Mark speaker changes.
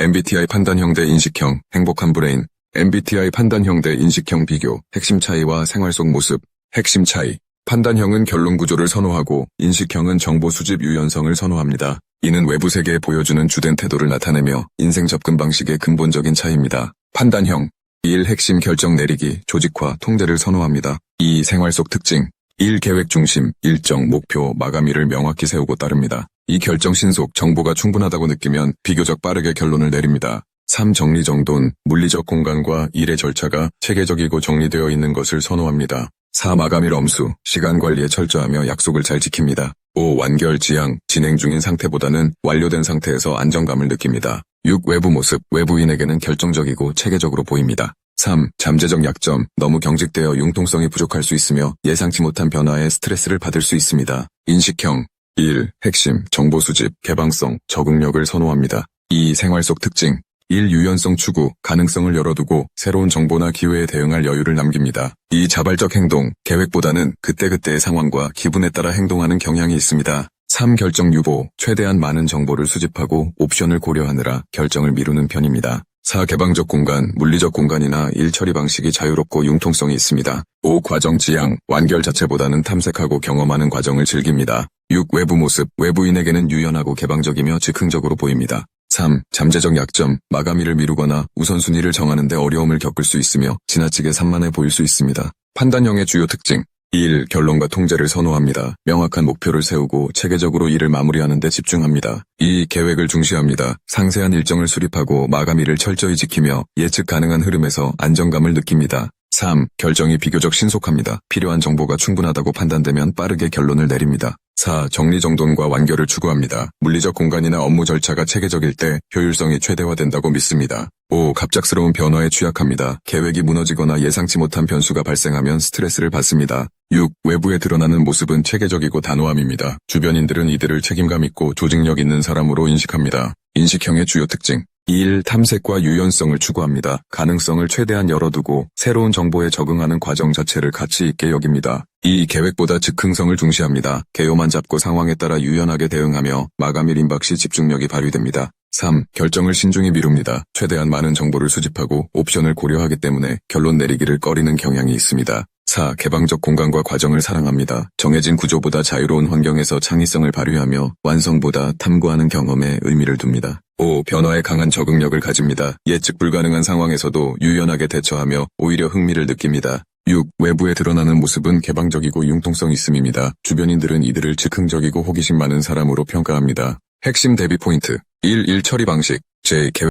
Speaker 1: MBTI 판단형 대 인식형, 행복한 브레인, MBTI 판단형 대 인식형 비교, 핵심 차이와 생활 속 모습, 핵심 차이. 판단형은 결론 구조를 선호하고 인식형은 정보 수집 유연성을 선호합니다. 이는 외부 세계에 보여주는 주된 태도를 나타내며 인생 접근 방식의 근본적인 차이입니다. 판단형 1. 핵심 결정 내리기, 조직화, 통제를 선호합니다. 2. 생활 속 특징 1. 계획 중심, 일정, 목표, 마감일을 명확히 세우고 따릅니다. 이 결정 신속, 정보가 충분하다고 느끼면 비교적 빠르게 결론을 내립니다. 3. 정리정돈, 물리적 공간과 일의 절차가 체계적이고 정리되어 있는 것을 선호합니다. 4. 마감일 엄수, 시간 관리에 철저하며 약속을 잘 지킵니다. 5. 완결 지향, 진행 중인 상태보다는 완료된 상태에서 안정감을 느낍니다. 6. 외부 모습, 외부인에게는 결정적이고 체계적으로 보입니다. 3. 잠재적 약점, 너무 경직되어 융통성이 부족할 수 있으며 예상치 못한 변화에 스트레스를 받을 수 있습니다. 인식형 1. 핵심, 정보 수집, 개방성, 적응력을 선호합니다. 2. 생활 속 특징 1. 유연성 추구, 가능성을 열어두고 새로운 정보나 기회에 대응할 여유를 남깁니다. 2. 자발적 행동, 계획보다는 그때그때의 상황과 기분에 따라 행동하는 경향이 있습니다. 3. 결정 유보, 최대한 많은 정보를 수집하고 옵션을 고려하느라 결정을 미루는 편입니다. 4. 개방적 공간, 물리적 공간이나 일 처리 방식이 자유롭고 융통성이 있습니다. 5. 과정 지향, 완결 자체보다는 탐색하고 경험하는 과정을 즐깁니다. 6. 외부 모습, 외부인에게는 유연하고 개방적이며 즉흥적으로 보입니다. 3. 잠재적 약점, 마감일을 미루거나 우선순위를 정하는데 어려움을 겪을 수 있으며 지나치게 산만해 보일 수 있습니다. 판단형의 주요 특징 1. 결론과 통제를 선호합니다. 명확한 목표를 세우고 체계적으로 일을 마무리하는 데 집중합니다. 2. 계획을 중시합니다. 상세한 일정을 수립하고 마감일을 철저히 지키며 예측 가능한 흐름에서 안정감을 느낍니다. 3. 결정이 비교적 신속합니다. 필요한 정보가 충분하다고 판단되면 빠르게 결론을 내립니다. 4. 정리정돈과 완결을 추구합니다. 물리적 공간이나 업무 절차가 체계적일 때 효율성이 최대화된다고 믿습니다. 5. 갑작스러운 변화에 취약합니다. 계획이 무너지거나 예상치 못한 변수가 발생하면 스트레스를 받습니다. 6. 외부에 드러나는 모습은 체계적이고 단호함입니다. 주변인들은 이들을 책임감 있고 조직력 있는 사람으로 인식합니다. 인식형의 주요 특징 1. 탐색과 유연성을 추구합니다. 가능성을 최대한 열어두고 새로운 정보에 적응하는 과정 자체를 가치 있게 여깁니다. 2. 계획보다 즉흥성을 중시합니다. 개요만 잡고 상황에 따라 유연하게 대응하며 마감일 임박 시 집중력이 발휘됩니다. 3. 결정을 신중히 미룹니다. 최대한 많은 정보를 수집하고 옵션을 고려하기 때문에 결론 내리기를 꺼리는 경향이 있습니다. 4. 개방적 공간과 과정을 사랑합니다. 정해진 구조보다 자유로운 환경에서 창의성을 발휘하며 완성보다 탐구하는 경험에 의미를 둡니다. 5. 변화에 강한 적응력을 가집니다. 예측 불가능한 상황에서도 유연하게 대처하며 오히려 흥미를 느낍니다. 6. 외부에 드러나는 모습은 개방적이고 융통성 있음입니다. 주변인들은 이들을 즉흥적이고 호기심 많은 사람으로 평가합니다. 핵심 대비 포인트 1. 일 처리 방식 제 계획